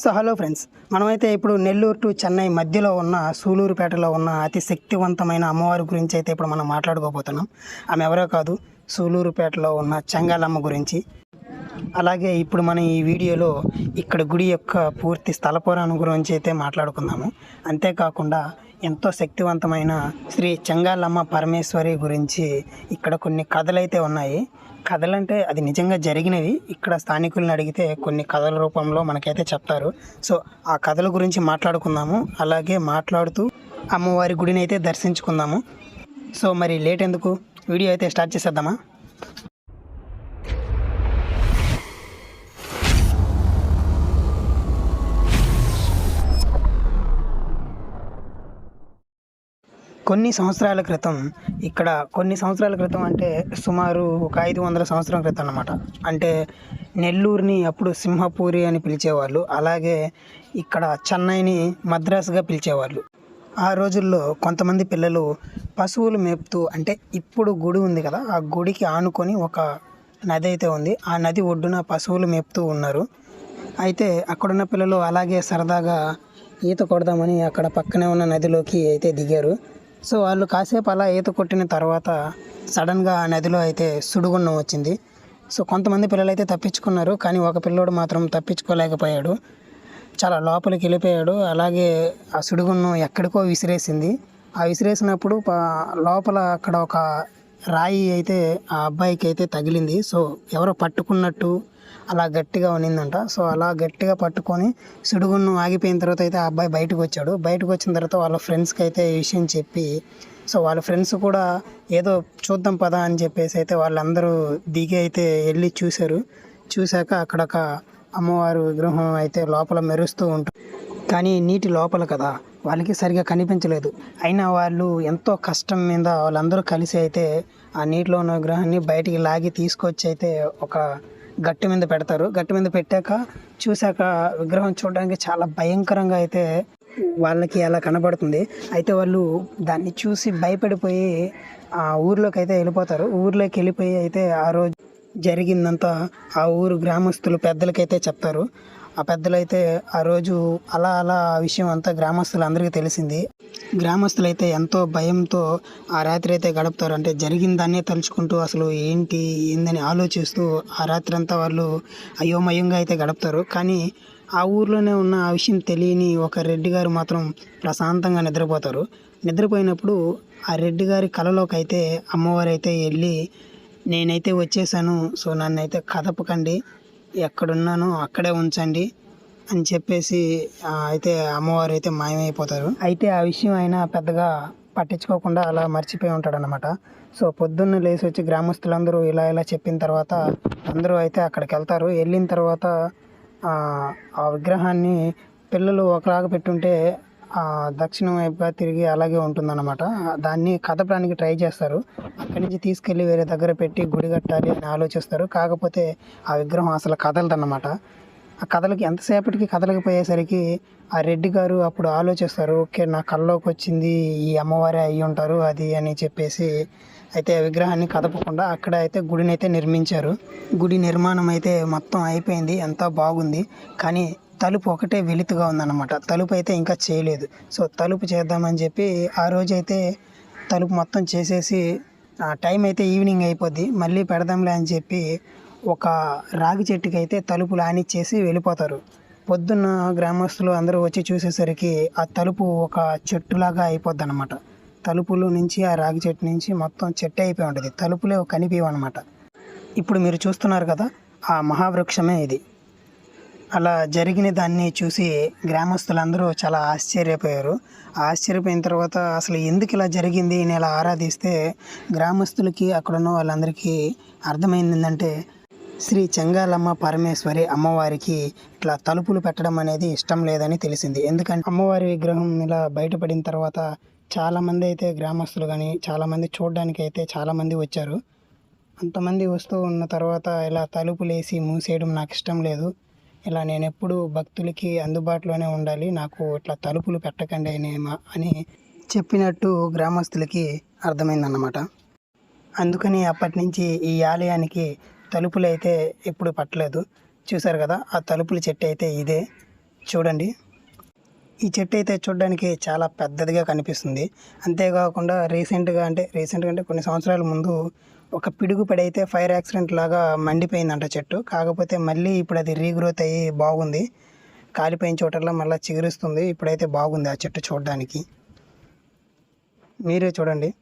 So hello friends మనమైతే ఇప్పుడు Nellore to Chennai మధ్యలో ఉన్న సూలూరుపేటలో ఉన్న అతి శక్తివంతమైన అమ్మవారి గురించి అయితే ఇప్పుడు మనం మాట్లాడుకోబోతున్నాం. ఆమె ఎవరో కాదు సూలూరుపేటలో ఉన్న చెంగాలమ్మ గురించి. అలాగే ఇప్పుడు మనం ఈ వీడియోలో ఇక్కడ గుడి యొక్క పూర్తి స్థలపురాణం గురించి అయితే మాట్లాడుకుందాము. అంతేకాకుండా ఎంతో శక్తివంతమైన శ్రీ చెంగాలమ్మ పరమేశ్వరి గురించి ఇక్కడ కొన్ని కథలైతే ఉన్నాయి. కథలంటే అది నిజంగా జరిగినవి ఇక్కడ స్థానికులను అడిగితే కొన్ని కథల రూపంలో మనకైతే చెప్తారు. సో ఆ కథల గురించి మాట్లాడుకుందాము. అలాగే మాట్లాడుతూ అమ్మవారి గుడిని అయితే దర్శించుకుందాము. సో మరి లేట్ ఎందుకు? వీడియో అయితే స్టార్ట్ చేసేద్దామా? కొన్ని సంవత్సరాల క్రితం ఇక్కడ కొన్ని సంవత్సరాల క్రితం అంటే సుమారు ఒక ఐదు వందల సంవత్సరం క్రితం అనమాట అంటే నెల్లూరుని అప్పుడు సింహపూరి అని పిలిచేవాళ్ళు అలాగే ఇక్కడ చెన్నైని మద్రాసుగా పిలిచేవాళ్ళు. ఆ రోజుల్లో కొంతమంది పిల్లలు పశువులు మేపుతూ అంటే ఇప్పుడు గుడి ఉంది కదా ఆ గుడికి ఆనుకొని ఒక నది అయితే ఉంది. ఆ నది ఒడ్డున పశువులు మేపుతూ ఉన్నారు. అయితే అక్కడున్న పిల్లలు అలాగే సరదాగా ఈత కొడదామని అక్కడ పక్కనే ఉన్న నదిలోకి అయితే దిగారు. సో వాళ్ళు కాసేపు అలా ఈత కొట్టిన తర్వాత సడన్గా నదిలో అయితే సుడిగుండం వచ్చింది. సో కొంతమంది పిల్లలు అయితే తప్పించుకున్నారు కానీ ఒక పిల్లోడు మాత్రం తప్పించుకోలేకపోయాడు. చాలా లోపలికి వెళ్ళిపోయాడు. అలాగే ఆ సుడిగుండం ఎక్కడికో విసిరేసింది. ఆ విసిరేసినప్పుడు లోపల అక్కడ ఒక రాయి అయితే ఆ అబ్బాయికి అయితే తగిలింది. సో ఎవరో పట్టుకున్నట్టు అలా గట్టిగా ఉన్నిందంట సో అలా గట్టిగా పట్టుకొని సుడిగుండం ఆగిపోయిన తర్వాత అయితే ఆ అబ్బాయి బయటకు వచ్చాడు బయటకు వచ్చిన తర్వాత వాళ్ళ ఫ్రెండ్స్కి అయితే ఈ విషయం చెప్పి సో వాళ్ళ ఫ్రెండ్స్ కూడా ఏదో చూద్దాం పదా అని చెప్పేసి అయితే వాళ్ళందరూ దిగి అయితే వెళ్ళి చూశారు. చూశాక అక్కడ ఒక అమ్మవారు విగ్రహం అయితే లోపల మెరుస్తూ ఉంటుంది కానీ నీటి లోపల కదా. వాళ్ళకి సరిగా కనిపించలేదు. అయినా వాళ్ళు ఎంతో కష్టం మీద వాళ్ళందరూ కలిసి అయితే ఆ నీటిలో ఉన్న విగ్రహాన్ని బయటికి లాగి తీసుకొచ్చి అయితే ఒక గట్టి మీద పెడతారు. గట్టి మీద పెట్టాక చూశాక విగ్రహం చూడడానికి చాలా భయంకరంగా అయితే వాళ్ళకి అలా కనబడుతుంది. అయితే వాళ్ళు దాన్ని చూసి భయపడిపోయి ఆ ఊర్లోకి అయితే వెళ్ళిపోతారు. ఊర్లోకి వెళ్ళిపోయి అయితే ఆ రోజు జరిగిందంతా ఆ ఊరు గ్రామస్తులు పెద్దలకైతే చెప్తారు. ఆ పెద్దలైతే ఆ రోజు అలా అలా ఆ విషయం అంతా గ్రామస్తులందరికీ తెలిసింది. గ్రామస్తులైతే ఎంతో భయంతో ఆ రాత్రి అయితే గడుపుతారు. అంటే జరిగిన దాన్నే తలుచుకుంటూ అసలు ఏంటి ఏందని ఆలోచిస్తూ ఆ రాత్రి అంతా వాళ్ళు అయోమయంగా అయితే గడుపుతారు. కానీ ఆ ఊర్లోనే ఉన్న ఆ విషయం తెలియని ఒక రెడ్డి గారు మాత్రం ప్రశాంతంగా నిద్రపోతారు. నిద్రపోయినప్పుడు ఆ రెడ్డి గారి కలలోకి అయితే అమ్మవారు అయితే వెళ్ళి నేనైతే వచ్చేసాను సో నన్ను అయితే కదపకండి ఎక్కడున్నానో అక్కడే ఉంచండి అని చెప్పేసి అయితే అమ్మవారు అయితే మాయమైపోతారు. అయితే ఆ విషయం ఆయన పెద్దగా పట్టించుకోకుండా అలా మర్చిపోయి ఉంటాడు అనమాట సో పొద్దున్న లేచి వచ్చి గ్రామస్తులందరూ ఇలా ఇలా చెప్పిన తర్వాత అందరూ అయితే అక్కడికి వెళ్తారు. వెళ్ళిన తర్వాత ఆ, విగ్రహాన్ని పిల్లలు ఒకలాగా పెట్టుంటే దక్షిణం వైపుగా తిరిగి అలాగే ఉంటుందన్నమాట. దాన్ని కదపడానికి ట్రై చేస్తారు. అక్కడి నుంచి తీసుకెళ్ళి వేరే దగ్గర పెట్టి గుడి కట్టాలి అని ఆలోచిస్తారు. కాకపోతే ఆ విగ్రహం అసలు కదలదన్నమాట. ఆ కథలకి ఎంతసేపటికి కదలకపోయేసరికి ఆ రెడ్డి గారు అప్పుడు ఆలోచిస్తారు ఓకే నా కల్లోకి వచ్చింది ఈ అమ్మవారే అయ్యి ఉంటారు అది అని చెప్పేసి. అయితే ఆ విగ్రహాన్ని కదపకుండా అక్కడ అయితే గుడిని అయితే నిర్మించారు. గుడి నిర్మాణం అయితే మొత్తం అయిపోయింది ఎంతో బాగుంది. కానీ తలుపు ఒకటే వెలుతుగా ఉందన్నమాట. తలుపు అయితే ఇంకా చేయలేదు. సో తలుపు చేద్దామని చెప్పి ఆ రోజు అయితే తలుపు మొత్తం చేసేసి ఆ టైం అయితే ఈవినింగ్ అయిపోద్ది. మళ్ళీ పెడదాంలే అని చెప్పి ఒక రాగి చెట్టుకి అయితే తలుపు లానిచ్చేసి వెళ్ళిపోతారు. పొద్దున్న గ్రామస్తులు అందరూ వచ్చి చూసేసరికి ఆ తలుపు ఒక చెట్టులాగా అయిపోద్ది అనమాట తలుపులు నుంచి ఆ రాగి చెట్టు నుంచి మొత్తం చెట్టు అయిపోయి ఉంటుంది. తలుపులే కనిపించవు అనమాట ఇప్పుడు మీరు చూస్తున్నారు కదా ఆ మహావృక్షమే ఇది. అలా జరిగిన దాన్ని చూసి గ్రామస్తులందరూ చాలా ఆశ్చర్యపోయారు. ఆశ్చర్యపోయిన తర్వాత అసలు ఎందుకు ఇలా జరిగింది నేను ఇలా ఆరాధిస్తే గ్రామస్తులకి అక్కడున్న వాళ్ళందరికీ అర్థమైంది ఏంటంటే శ్రీ చెంగాలమ్మ పరమేశ్వరి అమ్మవారికి ఇట్లా తలుపులు పెట్టడం అనేది ఇష్టం లేదని తెలిసింది. ఎందుకంటే అమ్మవారి విగ్రహం ఇలా బయటపడిన తర్వాత చాలామంది అయితే గ్రామస్తులు కానీ చాలామంది చూడడానికి అయితే చాలామంది వచ్చారు. అంతమంది వస్తూ ఉన్న తర్వాత ఇలా తలుపులు వేసి మూసేయడం నాకు ఇష్టం లేదు. ఇలా నేను ఎప్పుడు భక్తులకి అందుబాటులోనే ఉండాలి నాకు ఇట్లా తలుపులు పెట్టకండి అని అని చెప్పినట్టు గ్రామస్తులకి అర్థమైందన్నమాట. అందుకని అప్పటి నుంచి ఈ ఆలయానికి తలుపులు అయితే ఎప్పుడు పట్టలేదు. చూసారు కదా ఆ తలుపుల చెట్టు అయితే ఇదే. చూడండి. ఈ చెట్టు అయితే చూడడానికి చాలా పెద్దదిగా కనిపిస్తుంది. అంతేకాకుండా రీసెంట్గా అంటే రీసెంట్గా అంటే కొన్ని సంవత్సరాల ముందు ఒక పిడుగు పడి అయితే ఫైర్ యాక్సిడెంట్ లాగా మండిపోయిందంట చెట్టు. కాకపోతే మళ్ళీ ఇప్పుడు అది రీగ్రోత్ అయ్యి బాగుంది. కాలిపోయిన చోటల్లో మళ్ళీ చిగురిస్తుంది. ఇప్పుడైతే బాగుంది ఆ చెట్టు చూడడానికి. మీరే చూడండి.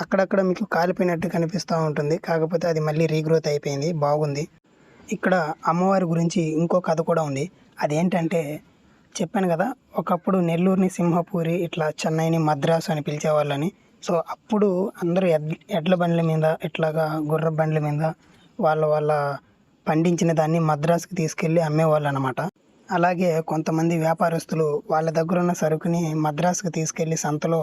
అక్కడక్కడ మీకు కాలిపోయినట్టు కనిపిస్తూ ఉంటుంది. కాకపోతే అది మళ్ళీ రీగ్రోత్ అయిపోయింది. బాగుంది. ఇక్కడ అమ్మవారి గురించి ఇంకో కథ కూడా ఉంది. అదేంటంటే చెప్పాను కదా ఒకప్పుడు నెల్లూరుని సింహపూరి ఇట్లా చెన్నైని మద్రాసు అని పిలిచేవాళ్ళని. సో అప్పుడు అందరూ ఎడ్ ఎడ్ల బండ్ల మీద ఇట్లాగా గుర్ర బండ్ల మీద వాళ్ళ వాళ్ళ పండించిన దాన్ని మద్రాసుకి తీసుకెళ్ళి అమ్మేవాళ్ళు అనమాట అలాగే కొంతమంది వ్యాపారస్తులు వాళ్ళ దగ్గర ఉన్న సరుకుని మద్రాసుకు తీసుకెళ్ళి సంతలో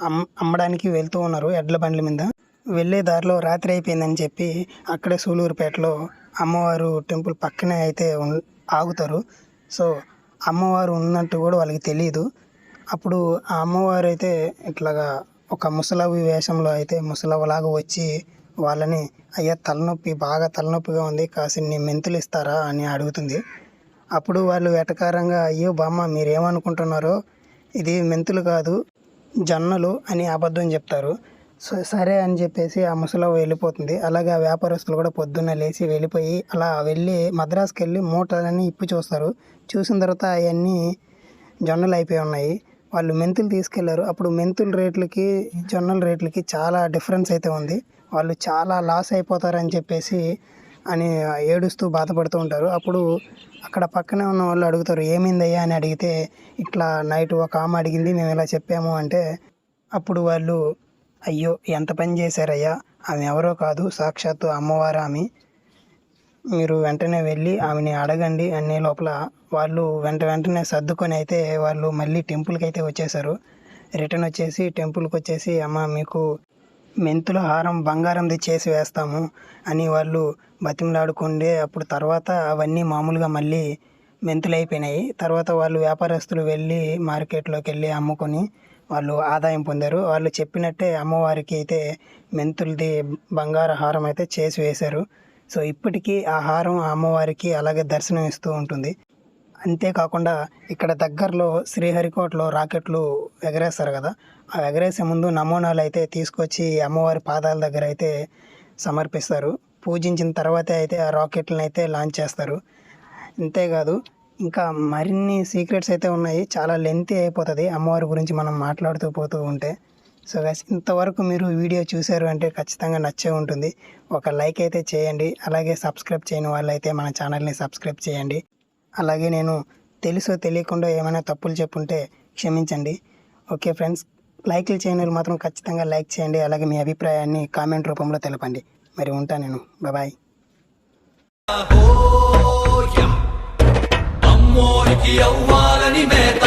అమ్ అమ్మడానికి వెళ్తూ ఉన్నారు ఎడ్ల బండ్ల మీద. వెళ్ళే దారిలో రాత్రి అయిపోయిందని చెప్పి అక్కడే సూలూరుపేటలో అమ్మవారు టెంపుల్ పక్కనే అయితే ఆగుతారు. సో అమ్మవారు ఉన్నట్టు కూడా వాళ్ళకి తెలియదు అప్పుడు ఆ అమ్మవారు అయితే ఇట్లాగా ఒక ముసలవి వేషంలో అయితే ముసలవలాగా వచ్చి వాళ్ళని అయ్యా తలనొప్పి బాగా తలనొప్పిగా ఉంది కాసిన్ని మెంతులు ఇస్తారా? అని అడుగుతుంది. అప్పుడు వాళ్ళు వెటకారంగా అయ్యో బామ్మ మీరేమనుకుంటున్నారో? ఇది మెంతులు కాదు జొన్నలు అని అబద్ధం చెప్తారు. సో సరే అని చెప్పేసి ఆ ముసలో వెళ్ళిపోతుంది. అలాగే ఆ వ్యాపారస్తులు కూడా పొద్దున్న లేచి వెళ్ళిపోయి అలా వెళ్ళి మద్రాసుకి వెళ్ళి మూటలన్నీ ఇప్పి చూస్తారు. చూసిన తర్వాత అవన్నీ జొన్నలు అయిపోయి ఉన్నాయి. వాళ్ళు మెంతులు తీసుకెళ్ళారు. అప్పుడు మెంతుల రేట్లకి జొన్నల రేట్లకి చాలా డిఫరెన్స్ అయితే ఉంది. వాళ్ళు చాలా లాస్ అయిపోతారని చెప్పేసి అని ఏడుస్తూ బాధపడుతూ ఉంటారు. అప్పుడు అక్కడ పక్కనే ఉన్న వాళ్ళు అడుగుతారు ఏమైందయ్యా? అని అడిగితే ఇట్లా నైట్ ఒక ఆమె అడిగింది మేము ఇలా చెప్పాము అంటే అప్పుడు వాళ్ళు అయ్యో ఎంత పని చేశారయ్యా? ఆమె ఎవరో కాదు సాక్షాత్తు అమ్మవారు ఆమె. మీరు వెంటనే వెళ్ళి ఆమెని అడగండి అనే లోపల వాళ్ళు వెంట వెంటనే సర్దుకొని అయితే వాళ్ళు మళ్ళీ టెంపుల్కి అయితే వచ్చేసారు రిటర్న్ వచ్చేసి టెంపుల్కి వచ్చేసి అమ్మ మీకు మెంతుల హారం బంగారంది చేసి వేస్తాము అని వాళ్ళు బతిమలాడుకుండే అప్పుడు తర్వాత అవన్నీ మామూలుగా మళ్ళీ మెంతులు అయిపోయినాయి తర్వాత వాళ్ళు వ్యాపారస్తులు వెళ్ళి మార్కెట్లోకి వెళ్ళి అమ్ముకొని వాళ్ళు ఆదాయం పొందారు. వాళ్ళు చెప్పినట్టే అమ్మవారికి అయితే మెంతులది బంగారు హారం అయితే చేసి వేశారు. సో ఇప్పటికీ ఆ హారం ఆ అమ్మవారికి అలాగే దర్శనం ఇస్తూ ఉంటుంది. అంతేకాకుండా ఇక్కడ దగ్గరలో శ్రీహరికోటలో రాకెట్లు ఎగరేస్తారు కదా. ఆ ఎగరేసే ముందు నమూనాలు అయితే తీసుకొచ్చి అమ్మవారి పాదాల దగ్గర అయితే సమర్పిస్తారు. పూజించిన తర్వాతే అయితే ఆ రాకెట్లను అయితే లాంచ్ చేస్తారు. అంతేకాదు ఇంకా మరిన్ని సీక్రెట్స్ అయితే ఉన్నాయి. చాలా లెంతీ అయిపోతుంది. అమ్మవారి గురించి మనం మాట్లాడుతూ పోతూ ఉంటే. సో గైస్ ఇంతవరకు మీరు వీడియో చూశారు అంటే ఖచ్చితంగా నచ్చే ఉంటుంది. ఒక లైక్ అయితే చేయండి. అలాగే సబ్స్క్రైబ్ చేయని వాళ్ళైతే మన ఛానల్ని సబ్స్క్రైబ్ చేయండి. అలాగే నేను తెలుసో తెలియకుండా ఏమైనా తప్పులు చెప్పుంటే క్షమించండి. ఓకే ఫ్రెండ్స్ లైక్లు చేయని మాత్రం ఖచ్చితంగా లైక్ చేయండి. అలాగే మీ అభిప్రాయాన్ని కామెంట్ రూపంలో తెలపండి. మరి ఉంటా నేను. బాయ్ అమ్మోరికి అవ్వాలని మేర